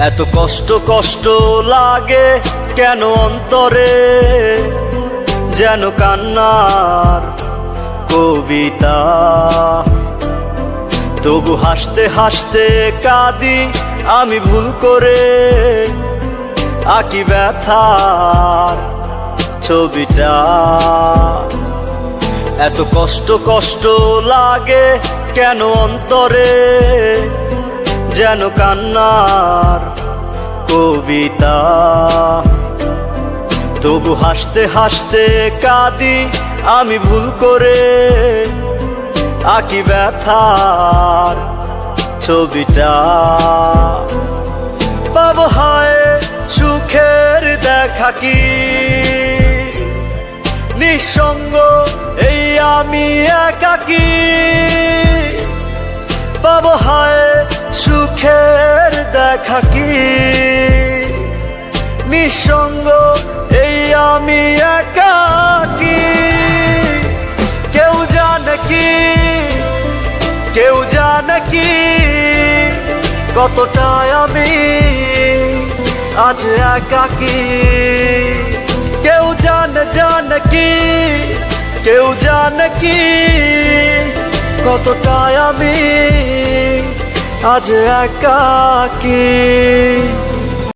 এত কষ্ট কষ্ট লাগে কেন অন্তরে? যেন কান্নার কবিতা। তবু হাসতে হাসতে কাঁদি আমি ভুল করে। আঁকি ব্যথার ছবিটা। এত কষ্ট কষ্ট লাগে কেন অন্তরে? যেন কান্নার কবিতা। তবু হাসতে হাসতে কাঁদি, আমি ভুল করে আঁকি ব্যথার ছবিটা। পাব হয় সুখের দেখা কি? নিঃসঙ্গ এই আমি একাকি। দেখা কি? নিঃসঙ্গ, এই আমি একাকি কেউ জানে কি? কেউ জানে কি? কতটা আমি আজ একাকি কেউ জানে জানে কি? কেউ জানে কি? কতটা আমি আজ একাকি।